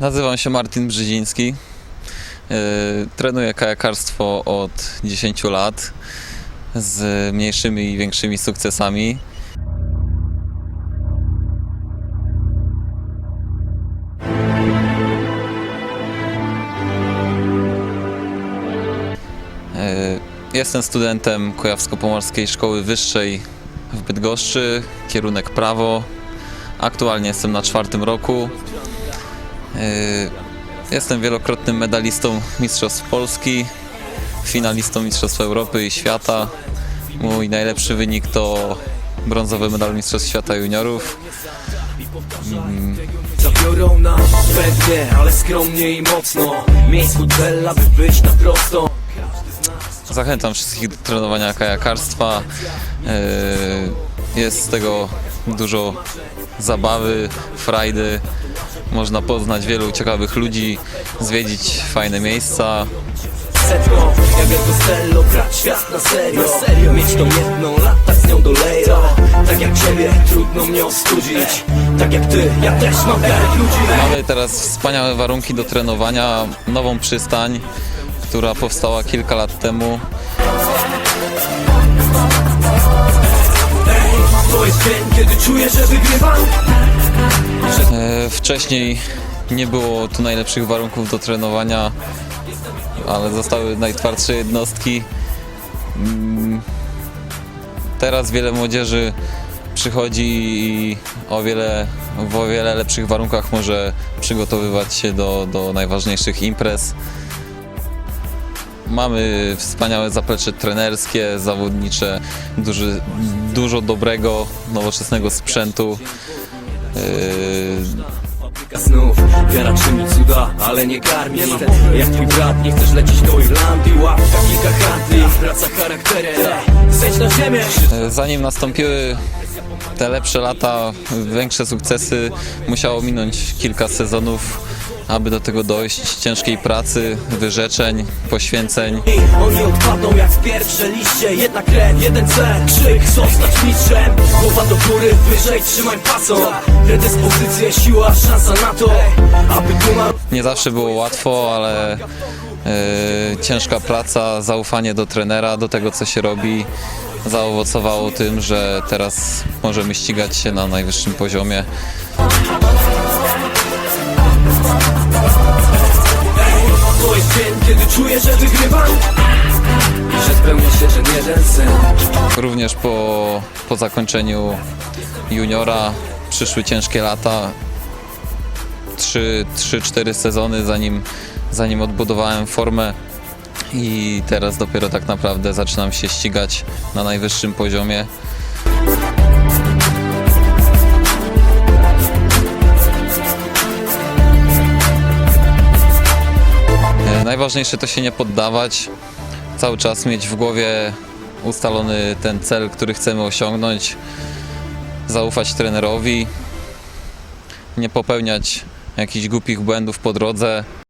Nazywam się Martin Brzeziński. Yy, Trenuję kajakarstwo od 10 lat z mniejszymi i większymi sukcesami. Yy, Jestem studentem Kujawsko-Pomorskiej Szkoły Wyższej w Bydgoszczy, kierunek prawo. Aktualnie jestem na czwartym roku. Yy, Jestem wielokrotnym medalistą Mistrzostw Polski, finalistą Mistrzostw Europy i Świata. Mój najlepszy wynik to brązowy medal Mistrzostw Świata Juniorów. Zabiorą nas pewnie, ale skromnie i mocno Miejsc hotela, by być na prosto Zachęcam wszystkich do trenowania kajakarstwa. Yy, Jest z tego dużo zabawy, frajdy. Można poznać wielu ciekawych ludzi, zwiedzić fajne miejsca. Mamy teraz wspaniałe warunki do trenowania, nową przystań, która powstała kilka lat temu. Wcześniej nie było tu najlepszych warunków do trenowania, ale zostały najtwardsze jednostki. Mm, Teraz wiele młodzieży przychodzi i o wiele, w o wiele lepszych warunkach może przygotowywać się do, do najważniejszych imprez. Mamy wspaniałe zaplecze trenerskie, zawodnicze, duży, dużo dobrego, nowoczesnego sprzętu. Yy, Snów, wiara czyni cuda, ale nie karmi Jak twój brat, nie chcesz lecieć do Irlandii kilka praca charakterem. Zejdź na ziemię. Zanim nastąpiły te lepsze lata, większe sukcesy, musiało minąć kilka sezonów, aby do tego dojść. Ciężkiej pracy, wyrzeczeń, poświęceń. Oni odpadną jak w pierwsze liście Jedna jeden cel, krzyk, zostać mistrzem Głowa do góry, wyżej, trzymaj pasą Predyspozycje, siła, szansa na to Aby Nie zawsze było łatwo, ale e, ciężka praca, zaufanie do trenera, do tego co się robi, zaowocowało tym, że teraz możemy ścigać się na najwyższym poziomie. Czuję, że wygrywam I że spełnia się ten jeden sen Również po, po zakończeniu juniora przyszły ciężkie lata. 3-4 sezony zanim, zanim odbudowałem formę i teraz dopiero tak naprawdę zaczynam się ścigać na najwyższym poziomie. Najważniejsze to się nie poddawać, cały czas mieć w głowie ustalony ten cel, który chcemy osiągnąć, zaufać trenerowi, nie popełniać jakichś głupich błędów po drodze.